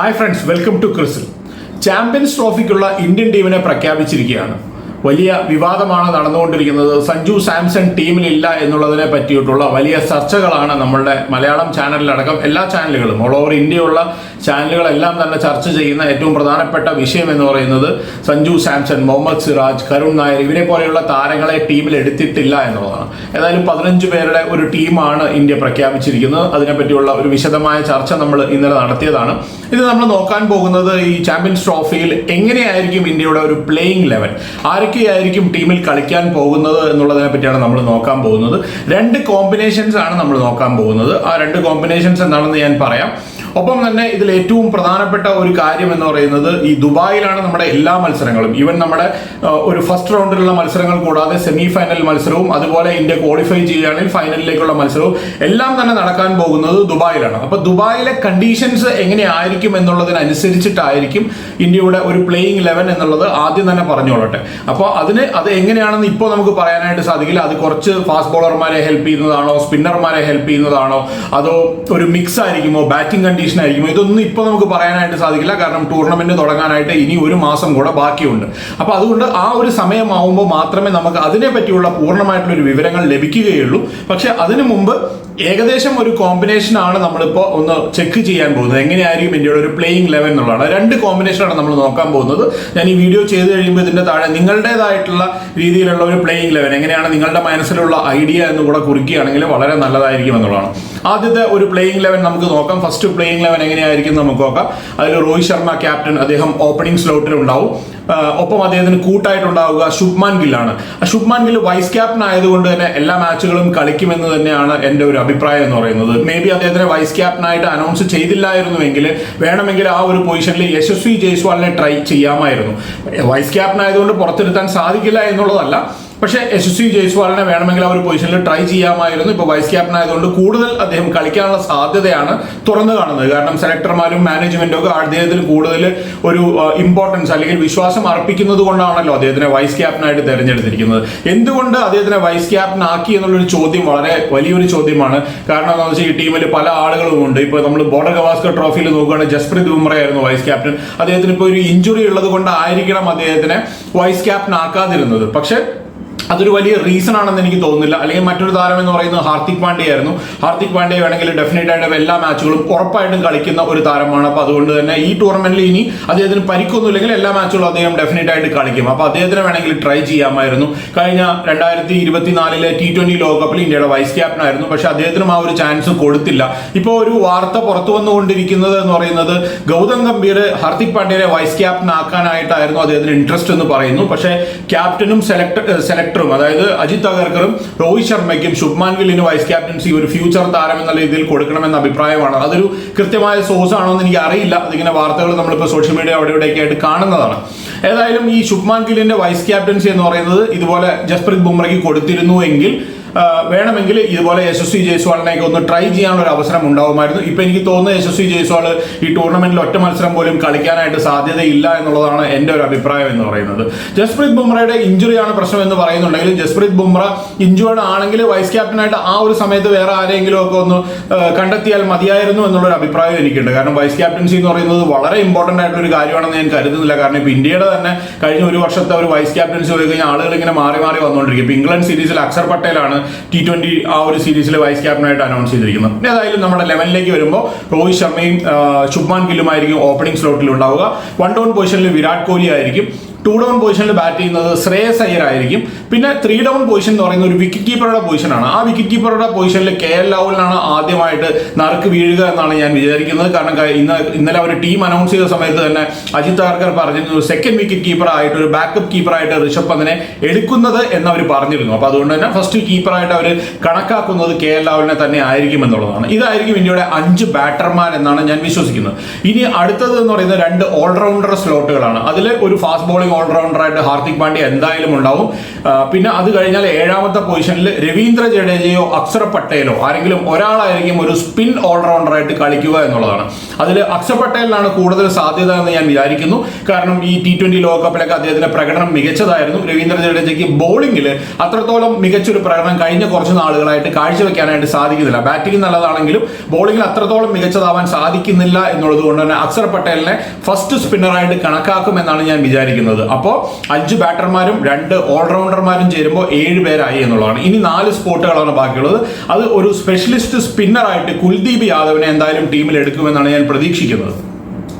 Hi friends welcome to ക്രിസിൽ champions ട്രോഫിക്കുള്ള Indian ടീമിനെ പ്രഖ്യാപിച്ചിരിക്കുകയാണ്. വലിയ വിവാദമാണ് നടന്നുകൊണ്ടിരിക്കുന്നത്. സഞ്ജു സാംസൺ ടീമിലില്ല എന്നുള്ളതിനെ പറ്റിയിട്ടുള്ള വലിയ ചർച്ചകളാണ് നമ്മളുടെ മലയാളം ചാനലിലടക്കം എല്ലാ ചാനലുകളും ഓൾ ഓവർ ഇന്ത്യയുള്ള ചാനലുകളെല്ലാം തന്നെ ചർച്ച ചെയ്യുന്ന ഏറ്റവും പ്രധാനപ്പെട്ട വിഷയം എന്ന് പറയുന്നത് സഞ്ജു സാംസൺ മുഹമ്മദ് സിറാജ് കരുൺ നായർ ഇവരെ പോലെയുള്ള താരങ്ങളെ ടീമിൽ എടുത്തിട്ടില്ല എന്നുള്ളതാണ്. ഏതായാലും പതിനഞ്ച് പേരുടെ ഒരു ടീമാണ് ഇന്ത്യ പ്രഖ്യാപിച്ചിരിക്കുന്നത്. അതിനെപ്പറ്റിയുള്ള ഒരു വിശദമായ ചർച്ച നമ്മൾ ഇന്നലെ നടത്തിയതാണ്. ഇത് നമ്മൾ നോക്കാൻ പോകുന്നത് ഈ ചാമ്പ്യൻസ് ട്രോഫിയിൽ എങ്ങനെയായിരിക്കും ഇന്ത്യയുടെ ഒരു പ്ലേയിങ് ലെവൽ ആരൊക്കെയായിരിക്കും ടീമിൽ കളിക്കാൻ പോകുന്നത് എന്നുള്ളതിനെ പറ്റിയാണ് നമ്മൾ നോക്കാൻ പോകുന്നത്. രണ്ട് കോമ്പിനേഷൻസ് ആണ് നമ്മൾ നോക്കാൻ പോകുന്നത്. ആ രണ്ട് കോമ്പിനേഷൻസ് എന്താണെന്ന് ഞാൻ പറയാം. ഒപ്പം തന്നെ ഇതിൽ ഏറ്റവും പ്രധാനപ്പെട്ട ഒരു കാര്യം എന്ന് പറയുന്നത് ഈ ദുബായിലാണ് നമ്മുടെ എല്ലാ മത്സരങ്ങളും. ഈവൻ നമ്മുടെ ഒരു ഫസ്റ്റ് റൗണ്ടിലുള്ള മത്സരങ്ങൾ കൂടാതെ സെമി ഫൈനൽ മത്സരവും അതുപോലെ ഇന്ത്യ ക്വാളിഫൈ ചെയ്യുകയാണെങ്കിൽ ഫൈനലിലേക്കുള്ള മത്സരവും എല്ലാം തന്നെ നടക്കാൻ പോകുന്നത് ദുബായിലാണ്. അപ്പൊ ദുബായിലെ കണ്ടീഷൻസ് എങ്ങനെയായിരിക്കും എന്നുള്ളതിനനുസരിച്ചിട്ടായിരിക്കും ഇന്ത്യയുടെ ഒരു പ്ലേയിങ് ലെവൻ എന്നുള്ളത് ആദ്യം തന്നെ പറഞ്ഞോളട്ടെ അപ്പോൾ അതിന് അത് എങ്ങനെയാണെന്ന് ഇപ്പോൾ നമുക്ക് പറയാനായിട്ട് സാധിക്കില്ല. അത് കുറച്ച് ഫാസ്റ്റ് ബോളർമാരെ ഹെൽപ്പ് ചെയ്യുന്നതാണോ സ്പിന്നർമാരെ ഹെൽപ്പ് ചെയ്യുന്നതാണോ അതോ ഒരു മിക്സ് ആയിരിക്കുമോ? ബാറ്റിംഗ് കണ്ടീഷൻ ആയിരിക്കും ഇതൊന്നും ഇപ്പോൾ നമുക്ക് പറയാനായിട്ട് സാധിക്കില്ല. കാരണം ടൂർണമെന്റ് തുടങ്ങാനായിട്ട് ഇനി ഒരു മാസം കൂടെ ബാക്കിയുണ്ട്. അപ്പോൾ അതുകൊണ്ട് ആ ഒരു സമയമാവുമ്പോൾ മാത്രമേ നമുക്ക് അതിനെ പറ്റിയുള്ള പൂർണമായിട്ടുള്ള ഒരു വിവരങ്ങൾ ലഭിക്കുകയുള്ളൂ. പക്ഷെ അതിനു മുമ്പ് ഏകദേശം ഒരു കോമ്പിനേഷൻ ആണ് നമ്മളിപ്പോൾ ഒന്ന് ചെക്ക് ചെയ്യാൻ പോകുന്നത്. എങ്ങനെയായിരിക്കും ഇന്ത്യയുടെ ഒരു പ്ലേയിങ് ലെവൻ എന്നുള്ളതാണ്. രണ്ട് കോമ്പിനേഷനാണ് നമ്മൾ നോക്കാൻ പോകുന്നത്. ഞാൻ ഈ വീഡിയോ ചെയ്ത് കഴിയുമ്പോൾ ഇതിന്റെ താഴെ നിങ്ങളുടേതായിട്ടുള്ള രീതിയിലുള്ള ഒരു പ്ലേയിങ് ലെവൻ എങ്ങനെയാണ് നിങ്ങളുടെ മനസ്സിലുള്ള ഐഡിയ എന്ന് കൂടെ കുറിക്കുകയാണെങ്കിൽ വളരെ നല്ലതായിരിക്കും എന്നുള്ളതാണ്. ആദ്യത്തെ ഒരു പ്ലേയിങ് ലെവൻ നമുക്ക് നോക്കാം. ഫസ്റ്റ് പ്ലേയിങ് ലെവൻ എങ്ങനെയായിരിക്കും നമുക്ക് നോക്കാം. അതിൽ രോഹിത് ശർമ്മ ക്യാപ്റ്റൻ അദ്ദേഹം ഓപ്പണിംഗ് സ്ലോട്ടിൽ ഉണ്ടാവും ഒപ്പം അദ്ദേഹത്തിന് കൂട്ടായിട്ടുണ്ടാവുക ശുഭ്മാൻ ഗില്ലാണ് ശുഭ്മാൻ ഗിൽ വൈസ് ക്യാപ്റ്റൻ ആയതുകൊണ്ട് തന്നെ എല്ലാ മാച്ചുകളും കളിക്കുമെന്ന് തന്നെയാണ് എന്റെ ഒരു അഭിപ്രായം എന്ന് പറയുന്നത്. മേ ബി അദ്ദേഹത്തിനെ വൈസ് ക്യാപ്റ്റനായിട്ട് അനൗൺസ് ചെയ്തില്ലായിരുന്നുവെങ്കിൽ വേണമെങ്കിൽ ആ ഒരു പൊസിഷനിൽ യശസ്വി ജയ്സ്വാളിനെ ട്രൈ ചെയ്യാമായിരുന്നു. വൈസ് ക്യാപ്റ്റൻ ആയതുകൊണ്ട് പുറത്തെടുത്താൻ സാധിക്കില്ല എന്നുള്ളതല്ല. പക്ഷേ യശസ്വി ജയ്സ്വാളിനെ വേണമെങ്കിൽ ആ ഒരു പൊസിഷനിൽ ട്രൈ ചെയ്യാമായിരുന്നു. ഇപ്പോൾ വൈസ് ക്യാപ്റ്റൻ ആയതുകൊണ്ട് കൂടുതൽ അദ്ദേഹം കളിക്കാനുള്ള സാധ്യതയാണ് തുറന്നു കാണുന്നത്. കാരണം സെലക്ടർമാരും മാനേജ്മെന്റും ഒക്കെ അദ്ദേഹത്തിന് കൂടുതൽ ഒരു ഇമ്പോർട്ടൻസ് അല്ലെങ്കിൽ വിശ്വാസം അർപ്പിക്കുന്നത് കൊണ്ടാണല്ലോ അദ്ദേഹത്തിനെ വൈസ് ക്യാപ്റ്റനായിട്ട് തിരഞ്ഞെടുത്തിരിക്കുന്നത്. എന്തുകൊണ്ട് അദ്ദേഹത്തിനെ വൈസ് ക്യാപ്റ്റൻ ആക്കി എന്നുള്ളൊരു ചോദ്യം വളരെ വലിയൊരു ചോദ്യമാണ്. കാരണം എന്താണെന്ന് വെച്ചാൽ ഈ ടീമിൽ പല ആളുകളും ഉണ്ട്. ഇപ്പോൾ നമ്മൾ ബോർഡർ ഗവാസ്കർ ട്രോഫിയിൽ നോക്കുകയാണെങ്കിൽ ജസ്പ്രീത് ബുംറ ആയിരുന്നു വൈസ് ക്യാപ്റ്റൻ അദ്ദേഹത്തിന് ഇപ്പോൾ ഒരു ഇഞ്ചുറി ഉള്ളത് കൊണ്ടായിരിക്കണം അദ്ദേഹത്തിനെ വൈസ് ക്യാപ്റ്റൻ ആക്കാതിരുന്നത്. പക്ഷേ അതൊരു വലിയ റീസൺ ആണെന്ന് എനിക്ക് തോന്നുന്നില്ല. അല്ലെങ്കിൽ മറ്റൊരു താരം എന്ന് പറയുന്നത് ഹാർദിക് പാണ്ഡ്യ ആയിരുന്നു. ഹാർദിക് പാണ്ഡ്യ വേണമെങ്കിൽ ഡെഫിനറ്റ് ആയിട്ട് എല്ലാ മാച്ചുകളും ഉറപ്പായിട്ടും കളിക്കുന്ന ഒരു താരമാണ്. അപ്പോൾ അതുകൊണ്ട് തന്നെ ഈ ടൂർണമെന്റിൽ ഇനി അദ്ദേഹത്തിന് പരിക്കൊന്നുമില്ലെങ്കിൽ എല്ലാ മാച്ചുകളും അദ്ദേഹം ഡെഫിനറ്റ് ആയിട്ട് കളിക്കും. അപ്പോൾ അദ്ദേഹത്തിന് വേണമെങ്കിൽ ട്രൈ ചെയ്യാമായിരുന്നു. കഴിഞ്ഞ രണ്ടായിരത്തി ഇരുപത്തിനാലിലെ ടി ട്വന്റി ലോകകപ്പിൽ ഇന്ത്യയുടെ വൈസ് ക്യാപ്റ്റൻ ആയിരുന്നു. പക്ഷെ അദ്ദേഹത്തിനും ആ ഒരു ചാൻസ് കൊടുത്തില്ല. ഇപ്പോൾ ഒരു വാർത്ത പുറത്തു വന്നുകൊണ്ടിരിക്കുന്നത് എന്ന് പറയുന്നത് ഗൗതം ഗംഭീർ ഹാർദിക് പാണ്ഡ്യനെ വൈസ് ക്യാപ്റ്റൻ ആക്കാനായിട്ടായിരുന്നു അദ്ദേഹത്തിന് ഇൻട്രസ്റ്റ് എന്ന് പറയുന്നു. പക്ഷേ ക്യാപ്റ്റനും സെലക്ട് സെലക്ടർ സെലക്ടറും അതായത് അജിത് അഗർക്കറും രോഹിത് ശർമ്മയ്ക്കും ശുഭ്മാൻ ഗില്ലിന് വൈസ് ക്യാപ്റ്റൻസി ഒരു ഫ്യൂച്ചർ താരം എന്ന രീതിയിൽ കൊടുക്കണമെന്ന അഭിപ്രായമാണ്. അതൊരു കൃത്യമായ സോഴ്സ് ആണോ എന്ന് എനിക്ക് അറിയില്ല. അതിങ്ങനെ വാർത്തകൾ നമ്മളിപ്പോൾ സോഷ്യൽ മീഡിയ അവിടെ ഇവിടെയൊക്കെ ആയിട്ട് കാണുന്നതാണ്. ഏതായാലും ഈ ശുഭ്മാൻ ഗില്ലിന്റെ വൈസ് ക്യാപ്റ്റൻസി എന്ന് പറയുന്നത് ഇതുപോലെ ജസ്പ്രീത് ബുംറയ്ക്ക് കൊടുത്തിരുന്നു എങ്കിൽ വേണമെങ്കിൽ ഇതുപോലെ യശസ്വി ജയ്സ്വാളിനെയൊക്കെ ഒന്ന് ട്രൈ ചെയ്യാനുള്ള ഒരു അവസരം ഉണ്ടാവുമായിരുന്നു. ഇപ്പൊ എനിക്ക് തോന്നുന്നത് യശസ്വി ജയ്സ്വാൾ ഈ ടൂർണമെന്റിൽ ഒറ്റ മത്സരം പോലും കളിക്കാനായിട്ട് സാധ്യതയില്ല എന്നുള്ളതാണ് എന്റെ ഒരു അഭിപ്രായം എന്ന് പറയുന്നത്. ജസ്പ്രീത് ബുംറയുടെ ഇഞ്ചുറിയാണ് പ്രശ്നം എന്ന് പറയുന്നുണ്ടെങ്കിലും ജസ്പ്രീത് ബുംറ ഇഞ്ചുവേർഡ് ആണെങ്കിൽ വൈസ് ക്യാപ്റ്റനായിട്ട് ആ ഒരു സമയത്ത് വേറെ ആരെങ്കിലും ഒക്കെ ഒന്ന് കണ്ടെത്തിയാൽ മതിയായിരുന്നു എന്നുള്ളൊരു അഭിപ്രായം എനിക്കുണ്ട്. കാരണം വൈസ് ക്യാപ്റ്റൻസി എന്ന് പറയുന്നത് വളരെ ഇമ്പോർട്ടന്റ് ആയിട്ടുള്ള ഒരു കാര്യമാണെന്ന് ഞാൻ കരുതുന്നില്ല. കാരണം ഇപ്പൊ ഇന്ത്യയുടെ തന്നെ കഴിഞ്ഞ ഒരു വർഷത്തെ ഒരു വൈസ് ക്യാപ്റ്റൻസി പോയി കഴിഞ്ഞാൽ ആളുകൾ ഇങ്ങനെ മാറി മാറി വന്നുകൊണ്ടിരിക്കും ഇപ്പൊ ഇംഗ്ലണ്ട് സീരീസിൽ അക്ഷർ പട്ടേലാണ് ടി ട്വന്റി ആ ഒരു സീരീസിൽ വൈസ് ക്യാപ്റ്റനായിട്ട് അനൗൺസ് ചെയ്തിരിക്കുന്നത്. പിന്നെ ഏതായാലും നമ്മുടെ ലെവലിലേക്ക് വരുമ്പോൾ രോഹിത് ശർമ്മയും ശുഭ്മാൻ ഗില്ലുമായിരിക്കും ഓപ്പണിംഗ് സ്ലോട്ടിൽ ഉണ്ടാവുക. വൺ ഡൗൺ പൊസിഷനിൽ വിരാട് കോഹ്ലി ആയിരിക്കും. ടു ഡൗൺ പൊസിഷനിൽ ബാറ്റ് ചെയ്യുന്നത് ശ്രേയസ് അയ്യർ ആയിരിക്കും. പിന്നെ ത്രീ ഡൗൺ പൊസിഷൻ എന്ന് പറയുന്ന ഒരു വിക്കറ്റ് കീപ്പറുടെ പൊസിഷനാണ് ആ വിക്കറ്റ് കീപ്പറുടെ പൊസിഷനിൽ കെ എൽ രാഹുലിനാണ് ആദ്യമായിട്ട് നറുക്ക് വീഴുക എന്നാണ് ഞാൻ വിചാരിക്കുന്നത്. കാരണം ഇന്ന് ഇന്നലെ അവർ ടീം അനൗൺസ് ചെയ്ത സമയത്ത് തന്നെ അജിത് ആർക്കർ പറഞ്ഞിരുന്നു സെക്കൻഡ് വിക്കറ്റ് കീപ്പർ ആയിട്ട് ഒരു ബാക്കപ്പ് കീപ്പറായിട്ട് ഋഷഭ് പന്തിനെ എടുക്കുന്നത് എന്ന് അവർ പറഞ്ഞിരുന്നു. അപ്പൊ അതുകൊണ്ട് തന്നെ ഫസ്റ്റ് കീപ്പറായിട്ട് അവർ കണക്കാക്കുന്നത് കെ എൽ രാഹുലിനെ തന്നെ ആയിരിക്കും എന്നുള്ളതാണ്. ഇതായിരിക്കും ഇന്ത്യയുടെ അഞ്ച് ബാറ്റർമാർ എന്നാണ് ഞാൻ വിശ്വസിക്കുന്നത്. ഇനി അടുത്തത് എന്ന് പറയുന്നത് രണ്ട് ഓൾറൗണ്ടർ സ്ലോട്ടുകളാണ് അതിൽ ഒരു ഫാസ്റ്റ് ബോളിംഗ് ഓൾറൗണ്ടറായിട്ട് ഹാർദിക് പാണ്ഡ്യ എന്തായാലും ഉണ്ടാവും. പിന്നെ അത് കഴിഞ്ഞാൽ ഏഴാമത്തെ പൊസിഷനിൽ രവീന്ദ്ര ജഡേജയോ അക്ഷർ പട്ടേലോ ആരെങ്കിലും ഒരാളായിരിക്കും ഒരു സ്പിൻ ഓൾറൗണ്ടറായിട്ട് കളിക്കുക എന്നുള്ളതാണ്. അതിൽ അക്ഷർ പട്ടേലിനാണ് കൂടുതൽ സാധ്യത എന്ന് ഞാൻ വിചാരിക്കുന്നു. കാരണം ഈ ടി ട്വന്റി ലോകകപ്പിലൊക്കെ അദ്ദേഹത്തിന്റെ പ്രകടനം മികച്ചതായിരുന്നു. രവീന്ദ്ര ജഡേജയ്ക്ക് ബോളിംഗിൽ അത്രത്തോളം മികച്ചൊരു പ്രകടനം കഴിഞ്ഞ കുറച്ച് നാളുകളായിട്ട് കാഴ്ചവെക്കാനായിട്ട് സാധിക്കുന്നില്ല. ബാറ്റിംഗ് നല്ലതാണെങ്കിലും ബോളിംഗിൽ അത്രത്തോളം മികച്ചതാവാൻ സാധിക്കുന്നില്ല എന്നുള്ളത് കൊണ്ട് തന്നെ അക്ഷർ പട്ടേലിനെ ഫസ്റ്റ് സ്പിന്നറായിട്ട് കണക്കാക്കുമെന്നാണ് ഞാൻ വിചാരിക്കുന്നത്. അപ്പോൾ അഞ്ച് ബാറ്റർമാരും രണ്ട് ഓൾറൗണ്ടർമാരും ചേരുമ്പോൾ ഏഴ് പേരായി എന്നുള്ളതാണ്. ഇനി നാല് സ്പോട്ടുകളാണ് ബാക്കിയുള്ളത്. അത് ഒരു സ്പെഷ്യലിസ്റ്റ് സ്പിന്നറായിട്ട് കുൽദീപ് യാദവിനെ എന്തായാലും ടീമിൽ എടുക്കുമെന്നാണ് ഞാൻ പ്രതീക്ഷിക്കുന്നത്.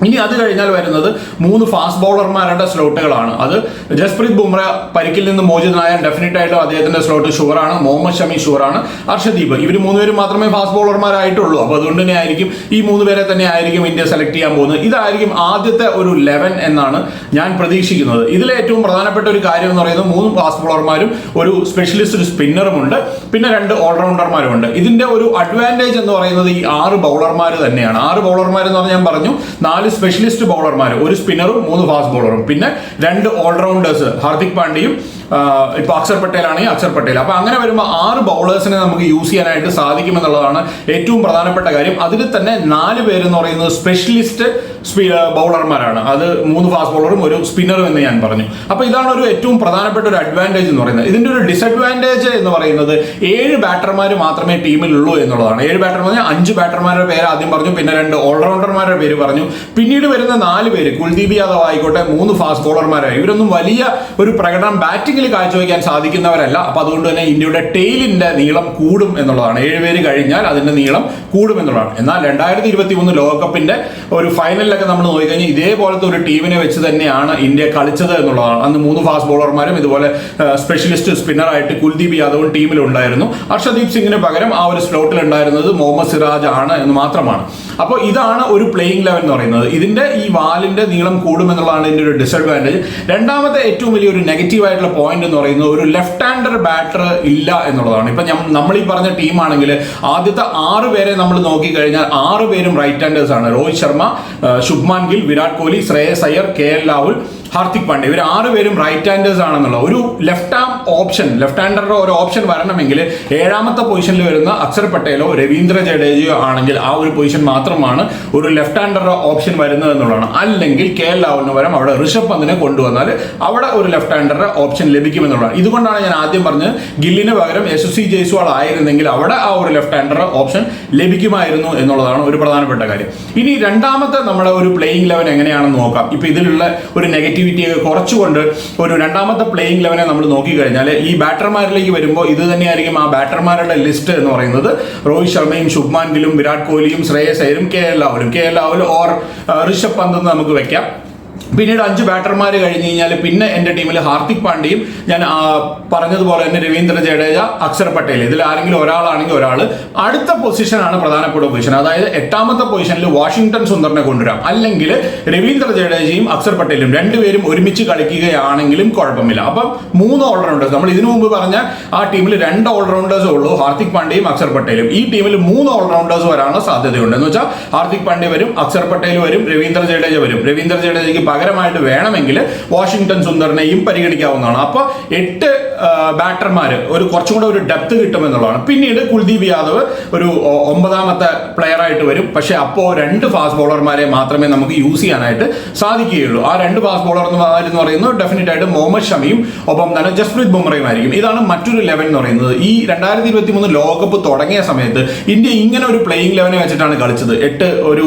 ഇനി അത് കഴിഞ്ഞാൽ വരുന്നത് മൂന്ന് ഫാസ്റ്റ് ബൗളർമാരുടെ സ്ലോട്ടുകളാണ് അത് ജസ്പ്രീത് ബുംറ പരിക്കിൽ നിന്ന് മോചിതനായ ഡെഫിനറ്റ് ആയിട്ടും അദ്ദേഹത്തിന്റെ സ്ലോട്ട് ഷുവറാണ് മുഹമ്മദ് ഷമി ഷുവറാണ് അർഷദീപ് ഇവർ മൂന്നുപേരും മാത്രമേ ഫാസ്റ്റ് ബൗളർമാരായിട്ടുള്ളൂ അപ്പോൾ അതുകൊണ്ട് തന്നെ ആയിരിക്കും ഈ മൂന്ന് പേരെ തന്നെ ആയിരിക്കും ഇന്ത്യ സെലക്ട് ചെയ്യാൻ പോകുന്നത്. ഇതായിരിക്കും ആദ്യത്തെ ഒരു ലെവൻ എന്നാണ് ഞാൻ പ്രതീക്ഷിക്കുന്നത്. ഇതിലെ ഏറ്റവും പ്രധാനപ്പെട്ട ഒരു കാര്യം എന്ന് പറയുന്നത് മൂന്ന് ഫാസ്റ്റ് ബൗളർമാരും ഒരു സ്പെഷ്യലിസ്റ്റ് ഒരു സ്പിന്നറും ഉണ്ട്. പിന്നെ രണ്ട് ഓൾറൗണ്ടർമാരും ഉണ്ട്. ഇതിന്റെ ഒരു അഡ്വാന്റേജ് എന്ന് പറയുന്നത് ഈ ആറ് ബൗളർമാർ തന്നെയാണ്. ആറ് ബൗളർമാർ എന്ന് പറഞ്ഞാൽ ഞാൻ പറഞ്ഞു നാല് സ്പെഷ്യലിസ്റ്റ് ബൗളർമാർ ഒരു സ്പിന്നറും മൂന്ന് ഫാസ്റ്റ് ബോളറും പിന്നെ രണ്ട് ഓൾറൗണ്ടേഴ്സ് ഹാർദിക് പാണ്ഡ്യയും ഇപ്പൊ അക്ഷർ പട്ടേൽ ആണെങ്കിൽ അക്ഷർ പട്ടേൽ. അപ്പൊ അങ്ങനെ വരുമ്പോൾ ആറ് ബൗളേഴ്സിനെ നമുക്ക് യൂസ് ചെയ്യാനായിട്ട് സാധിക്കുമെന്നുള്ളതാണ് ഏറ്റവും പ്രധാനപ്പെട്ട കാര്യം. അതിൽ തന്നെ നാല് പേര് എന്ന് പറയുന്നത് സ്പെഷ്യലിസ്റ്റ് ബൗളർമാരാണ് അത് മൂന്ന് ഫാസ്റ്റ് ബൗളറും ഒരു സ്പിന്നറും എന്ന് ഞാൻ പറഞ്ഞു. അപ്പൊ ഇതാണ് ഒരു ഏറ്റവും പ്രധാനപ്പെട്ട ഒരു അഡ്വാന്റേജ് എന്ന് പറയുന്നത്. ഇതിന്റെ ഒരു ഡിസഡ്വാന്റേജ് എന്ന് പറയുന്നത് ഏഴ് ബാറ്റർമാർ മാത്രമേ ടീമിലുള്ളൂ എന്നുള്ളതാണ്. ഏഴ് ബാറ്റർമാർ അഞ്ച് ബാറ്റർമാരുടെ പേര് ആദ്യം പറഞ്ഞു പിന്നെ രണ്ട് ഓൾറൗണ്ടർമാരുടെ പേര് പറഞ്ഞു. പിന്നീട് വരുന്ന നാല് പേര് കുൽദീപ് യാദവ് ആയിക്കോട്ടെ മൂന്ന് ഫാസ്റ്റ് ബൗളർമാരായി ഇവരൊന്നും വലിയ ഒരു പ്രകടനം ബാറ്റിംഗിൽ കാഴ്ചവെക്കാൻ സാധിക്കുന്നവരല്ല. അപ്പൊ അതുകൊണ്ട് തന്നെ ഇന്ത്യയുടെ ടെയിലിന്റെ നീളം കൂടും എന്നുള്ളതാണ്. ഏഴുപേര് കഴിഞ്ഞാൽ അതിന്റെ നീളം കൂടും എന്നുള്ളതാണ്. എന്നാൽ രണ്ടായിരത്തി ഇരുപത്തി മൂന്ന് ലോകകപ്പിന്റെ ഒരു ഫൈനലിലൊക്കെ നമ്മൾ നോക്കി നോക്കിക്കഴിഞ്ഞാൽ ഇതേപോലത്തെ ഒരു ടീമിനെ വെച്ച് തന്നെയാണ് ഇന്ത്യ കളിച്ചത് എന്നുള്ളതാണ്. അന്ന് മൂന്ന് ഫാസ്റ്റ് ബോളർമാരും ഇതുപോലെ സ്പെഷ്യലിസ്റ്റ് സ്പിന്നറായിട്ട് കുൽദീപ് യാദവും ടീമിലുണ്ടായിരുന്നു. ഹർഷദീപ് സിംഗിന് പകരം ആ ഒരു സ്ലോട്ടിൽ ഉണ്ടായിരുന്നത് മുഹമ്മദ് സിറാജ് ആണ് എന്ന് മാത്രമാണ്. അപ്പോൾ ഇതാണ് ഒരു പ്ലേയിങ് ലെവൽ എന്ന് പറയുന്നത്. ഇതിന്റെ ഈ വാലിന്റെ നീളം കൂടുമെന്നുള്ളതാണ് ഇതിന്റെ ഒരു ഡിസഡ്വാന്റേജ് രണ്ടാമത്തെ ഏറ്റവും വലിയൊരു നെഗറ്റീവ് ആയിട്ടുള്ള പോയിന്റ് എന്ന് പറയുന്നത് ഒരു ലെഫ്റ്റ് ഹാൻഡർ ബാറ്റർ ഇല്ല എന്നുള്ളതാണ്. ഇപ്പൊ നമ്മൾ ഈ പറഞ്ഞ ടീമാണെങ്കിൽ ആദ്യത്തെ ആറ് പേരെ നമ്മൾ നോക്കിക്കഴിഞ്ഞാൽ ആറ് പേരും റൈറ്റ് ഹാൻഡേഴ്സ് ആണ്. Rohit Sharma Shubman Gill Virat Kohli Shreyas Iyer K L Rahul Hardik Pandya. ഇവർ ആറ് പേരും റൈറ്റ് ഹാൻഡേഴ്സ് ആണെന്നുള്ള ഒരു ലെഫ്റ്റ് ആം ഓപ്ഷൻ ലെഫ്റ്റ് ഹാൻഡറുടെ ഒരു ഓപ്ഷൻ വരണമെങ്കിൽ ഏഴാമത്തെ പൊസിഷനിൽ വരുന്ന അക്ഷർ പട്ടേലോ രവീന്ദ്ര ജഡേജയോ ആണെങ്കിൽ ആ ഒരു പൊസിഷൻ മാത്രമാണ് ഒരു ലെഫ്റ്റ് ഹാൻഡറുടെ ഓപ്ഷൻ വരുന്നത് എന്നുള്ളതാണ്. അല്ലെങ്കിൽ കെ എൽ രാഹുലിന് അവിടെ ഋഷഭ് പന്തിനെ കൊണ്ടുവന്നാൽ അവിടെ ഒരു ലെഫ്റ്റ് ഹാൻഡറുടെ ഓപ്ഷൻ ലഭിക്കുമെന്നുള്ളതാണ്. ഇതുകൊണ്ടാണ് ഞാൻ ആദ്യം പറഞ്ഞത് ഗില്ലിന് പകരം സി ജയ്സ്വാൾ ആയിരുന്നെങ്കിൽ അവിടെ ആ ഒരു ലെഫ്റ്റ് ഹാൻഡറുടെ ഓപ്ഷൻ ലഭിക്കുമായിരുന്നു എന്നുള്ളതാണ് ഒരു പ്രധാനപ്പെട്ട കാര്യം. ഇനി രണ്ടാമത്തെ നമ്മുടെ ഒരു പ്ലേയിങ് ലെവൻ എങ്ങനെയാണെന്ന് നോക്കാം. ഇപ്പൊ ഇതിലുള്ള ഒരു നെഗറ്റിവിറ്റി കുറച്ചുകൊണ്ട് ഒരു രണ്ടാമത്തെ പ്ലേയിങ് ലെവനെ നമ്മൾ നോക്കിക്കഴിഞ്ഞാൽ ഈ ബാറ്റർമാരിലേക്ക് വരുമ്പോൾ ഇത് തന്നെയായിരിക്കും ആ ബാറ്റർമാരുടെ ലിസ്റ്റ് എന്ന് പറയുന്നത്. രോഹിത് ശർമ്മയും ശുഭ്മാൻ ഗിലും വിരാട് കോഹ്ലിയും ശ്രേയസ് അയ്യരും കെ എൽ രാഹുലും. K L Rahul or Rishabh Pant നമുക്ക് വെക്കാം. പിന്നീട് അഞ്ച് ബാറ്റർമാർ കഴിഞ്ഞ് കഴിഞ്ഞാൽ പിന്നെ എന്റെ ടീമിൽ ഹാർദിക് പാണ്ഡ്യയും ഞാൻ പറഞ്ഞതുപോലെ തന്നെ രവീന്ദ്ര ജഡേജ അക്ഷർ പട്ടേൽ ഇതിൽ ആരെങ്കിലും ഒരാളാണെങ്കിൽ ഒരാൾ അടുത്ത പൊസിഷനാണ് പ്രധാനപ്പെട്ട പൊസിഷൻ അതായത് എട്ടാമത്തെ പൊസിഷനിൽ വാഷിംഗ്ടൺ സുന്ദറിനെ കൊണ്ടുവരാം. അല്ലെങ്കിൽ രവീന്ദ്ര ജഡേജയും അക്ഷർ പട്ടേലും രണ്ടുപേരും ഒരുമിച്ച് കളിക്കുകയാണെങ്കിലും കുഴപ്പമില്ല. അപ്പം മൂന്ന് ഓൾറൗണ്ടേഴ്സ് നമ്മൾ ഇതിനു മുമ്പ് പറഞ്ഞ ആ ടീമിൽ രണ്ട് ഓൾറൗണ്ടേഴ്സേ ഉള്ളൂ. ഹാർദിക് പാണ്ഡ്യയും അക്ഷർ പട്ടേലും. ഈ ടീമിൽ മൂന്ന് ഓൾറൗണ്ടേഴ്സ് വരാനുള്ള സാധ്യതയുണ്ട്. എന്ന് വെച്ചാൽ ഹാർദിക് പാണ്ഡ്യ വരും അക്ഷർ പട്ടേൽ വരും രവീന്ദ്ര ജഡേജ വരും. രവീന്ദ്ര ജഡേജയ്ക്ക് പകരമായിട്ട് വേണമെങ്കിൽ വാഷിങ്ടൺ സുന്ദറിനെയും പരിഗണിക്കാവുന്നതാണ്. അപ്പോൾ എട്ട് ബാറ്റർമാർ ഒരു കുറച്ചും കൂടെ ഒരു ഡെപ്ത് കിട്ടുമെന്നുള്ളതാണ്. പിന്നീട് കുൽദീപ് യാദവ് ഒരു ഒമ്പതാമത്തെ പ്ലെയർ ആയിട്ട് വരും. പക്ഷേ അപ്പോൾ രണ്ട് ഫാസ്റ്റ് ബോളർമാരെ മാത്രമേ നമുക്ക് യൂസ് ചെയ്യാനായിട്ട് സാധിക്കുകയുള്ളൂ. ആ രണ്ട് ഫാസ്റ്റ് ബോളർ എന്ന് പറയുന്നത് ഡെഫിനറ്റ് ആയിട്ട് മുഹമ്മദ് ഷമിയും ഒപ്പം തന്നെ ജസ്പ്രീത് ബുംറയും ആയിരിക്കും. ഇതാണ് മറ്റൊരു ലെവൻ എന്ന് പറയുന്നത്. ഈ രണ്ടായിരത്തി ഇരുപത്തി മൂന്ന് ലോകകപ്പ് തുടങ്ങിയ സമയത്ത് ഇന്ത്യ ഇങ്ങനെ ഒരു പ്ലേയിങ് ലെവനെ വെച്ചിട്ടാണ് കളിച്ചത്. എട്ട് ഒരു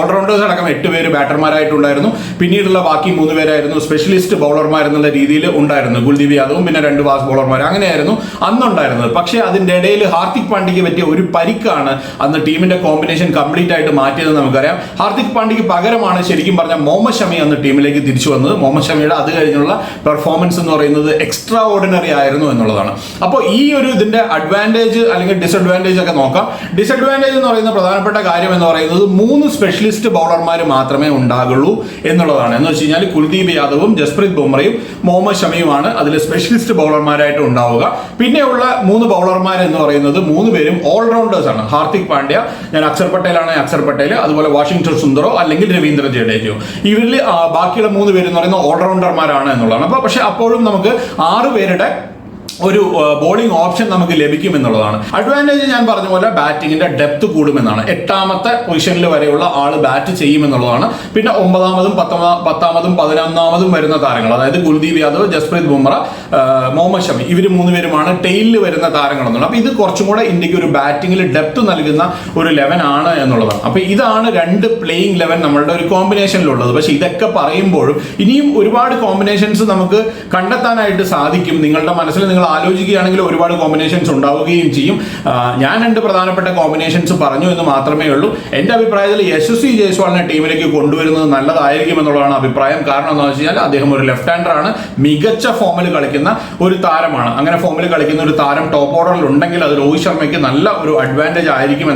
ഓൾറൗണ്ടേഴ്സ് അടക്കം എട്ട് പേര് ബാറ്റർമാരായിട്ടുണ്ടായിരുന്നു പിന്നീടുള്ള ബാക്കി മൂന്ന് പേരായിരുന്നു സ്പെഷ്യലിസ്റ്റ് ബൗളർമാർ എന്നുള്ള രീതിയിൽ ഉണ്ടായിരുന്നു. കുൽദീപ് യാദവും പിന്നെ രണ്ട് ഫാസ്റ്റ് ബൗളർമാർ അങ്ങനെയായിരുന്നു അന്നുണ്ടായിരുന്നത്. പക്ഷേ അതിന്റെ ഇടയിൽ ഹാർദിക് പാണ്ഡ്യയ്ക്ക് പറ്റിയ ഒരു പരിക്കാണ് അന്ന് ടീമിന്റെ കോമ്പിനേഷൻ കംപ്ലീറ്റ് ആയിട്ട് മാറ്റിയതെന്ന് നമുക്കറിയാം. ഹാർദിക് പാണ്ഡ്യയ്ക്ക് പകരമാണ് ശരിക്കും പറഞ്ഞ മുഹമ്മദ് ഷമി അന്ന് ടീമിലേക്ക് തിരിച്ചു വന്നത്. മുഹമ്മദ് ഷമിയുടെ അത് കഴിഞ്ഞുള്ള പെർഫോമൻസ് എന്ന് പറയുന്നത് എക്സ്ട്രാ ഓർഡിനറി ആയിരുന്നു എന്നുള്ളതാണ്. അപ്പോൾ ഈ ഒരു ഇതിന്റെ അഡ്വാന്റേജ് അല്ലെങ്കിൽ ഡിസഡ്വാന്റേജ് ഒക്കെ നോക്കാം. ഡിസഡ്വാന്റേജ് എന്ന് പറയുന്ന പ്രധാനപ്പെട്ട കാര്യം എന്ന് പറയുന്നത് മൂന്ന് സ്പെഷ്യലിസ്റ്റ് ബൗളർമാർ മാത്രമേ ഉണ്ടാകുള്ളൂ എന്നുള്ള എന്നുള്ളതാണ് എന്ന് വെച്ച് കഴിഞ്ഞാൽ കുൽദീപ് യാദവും ജസ്പ്രീത് ബുംറയും മുഹമ്മദ് ഷമിയുമാണ് അതിലെ സ്പെഷ്യലിസ്റ്റ് ബൗളർമാരായിട്ട് ഉണ്ടാവുക. പിന്നെയുള്ള മൂന്ന് ബൗളർമാർ എന്ന് പറയുന്നത് മൂന്ന് പേരും ഓൾറൗണ്ടേഴ്സ് ആണ്. ഹാർദിക് പാണ്ഡ്യ ഞാൻ അക്ഷർ പട്ടേലാണ് അക്ഷർ പട്ടേൽ അതുപോലെ വാഷിംഗ്ടൺ സുന്ദറോ അല്ലെങ്കിൽ രവീന്ദ്ര ജഡേജയോ. ഇവരിൽ ബാക്കിയുള്ള മൂന്ന് പേര് എന്ന് പറയുന്നത് ഓൾറൗണ്ടർമാരാണ് എന്നുള്ളതാണ്. അപ്പോൾ പക്ഷേ അപ്പോഴും നമുക്ക് ആറ് പേരുടെ ഒരു ബോളിംഗ് ഓപ്ഷൻ നമുക്ക് ലഭിക്കും എന്നുള്ളതാണ് അഡ്വാന്റേജ് ഞാൻ പറഞ്ഞ പോലെ ബാറ്റിങ്ങിന്റെ ഡെപ്ത് കൂടുമെന്നാണ്. എട്ടാമത്തെ പൊസിഷനിൽ വരെയുള്ള ആൾ ബാറ്റ് ചെയ്യുമെന്നുള്ളതാണ്. പിന്നെ ഒമ്പതാമതും പത്താമ പത്താമതും പതിനൊന്നാമതും വരുന്ന താരങ്ങൾ. അതായത് കുൽദീപ് യാദവ് ജസ്പ്രീത് ബുംറ മുഹമ്മദ് ഷമി. ഇവർ മൂന്നുപേരുമാണ് ടെയിലിൽ വരുന്ന താരങ്ങൾ എന്നുള്ളത് അപ്പൊ ഇത് കുറച്ചും കൂടെ ഇന്ത്യയ്ക്ക് ഒരു ബാറ്റിംഗിൽ ഡെപ്ത് നൽകുന്ന ഒരു ലെവൻ ആണ് എന്നുള്ളതാണ്. അപ്പൊ ഇതാണ് രണ്ട് പ്ലേയിങ് ലെവൻ നമ്മളുടെ ഒരു കോമ്പിനേഷനിലുള്ളത് പക്ഷെ ഇതൊക്കെ പറയുമ്പോഴും ഇനിയും ഒരുപാട് കോമ്പിനേഷൻസ് നമുക്ക് കണ്ടെത്താനായിട്ട് സാധിക്കും. നിങ്ങളുടെ മനസ്സിൽ നിങ്ങൾ ആലോചിക്കുകയാണെങ്കിൽ ഒരുപാട് കോമ്പിനേഷൻസ് ഉണ്ടാവുകയും ചെയ്യും. ഞാൻ രണ്ട് പ്രധാനപ്പെട്ട കോമ്പിനേഷൻസ് പറഞ്ഞു എന്ന് മാത്രമേ ഉള്ളൂ. എന്റെ അഭിപ്രായത്തിൽ യശസ്വി ജയ്സ്വാളിനെ ടീമിലേക്ക് കൊണ്ടുവരുന്നത് നല്ലതായിരിക്കും എന്നുള്ളതാണ് അഭിപ്രായം. കാരണം എന്താണെന്ന് വെച്ച് കഴിഞ്ഞാൽ അദ്ദേഹം ഒരു ലെഫ്റ്റ് ഹാൻഡറാണ് മികച്ച ഫോമിൽ കളിക്കുന്ന ഒരു താരമാണ്. അങ്ങനെ ഫോമിൽ കളിക്കുന്ന ഒരു താരം ടോപ്പ് ഓർഡറിൽ ഉണ്ടെങ്കിൽ അത് രോഹിത് ശർമ്മയ്ക്ക് നല്ല ഒരു അഡ്വാന്റേജ് ആയിരിക്കും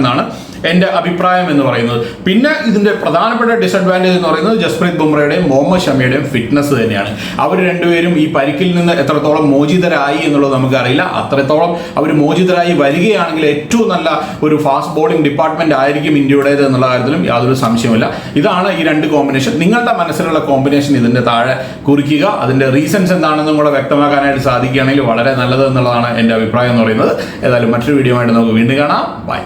എന്റെ അഭിപ്രായം എന്ന് പറയുന്നത്. പിന്നെ ഇതിന്റെ പ്രധാനപ്പെട്ട ഡിസഡ്വാന്റേജ് എന്ന് പറയുന്നത് ജസ്പ്രീത് ബുംറയുടെയും മുഹമ്മദ് ഷമിയുടെയും ഫിറ്റ്നസ് തന്നെയാണ്. അവർ രണ്ടുപേരും ഈ പരിക്കിൽ നിന്ന് എത്രത്തോളം മോചിതരായി എന്നുള്ളത് നമുക്കറിയില്ല. അത്രത്തോളം അവർ മോചിതരായി വരികയാണെങ്കിൽ ഏറ്റവും നല്ല ഒരു ഫാസ്റ്റ് ബോളിംഗ് ഡിപ്പാർട്ട്മെന്റ് ആയിരിക്കും ഇന്ത്യയുടേത് എന്നുള്ള കാര്യത്തിലും യാതൊരു സംശയമില്ല ഇതാണ് ഈ രണ്ട് കോമ്പിനേഷൻ നിങ്ങളുടെ മനസ്സിലുള്ള കോമ്പിനേഷൻ ഇതിന്റെ താഴെ കുറിക്കുക. അതിന്റെ റീസൺസ് എന്താണെന്നും കൂടെ വ്യക്തമാക്കാനായിട്ട് സാധിക്കുകയാണെങ്കിൽ വളരെ നല്ലത് എന്നുള്ളതാണ് എന്റെ അഭിപ്രായം എന്ന് പറയുന്നത്. ഏതായാലും മറ്റൊരു വീഡിയോ ആയിട്ട് നമുക്ക് വീണ്ടും കാണാം. ബൈ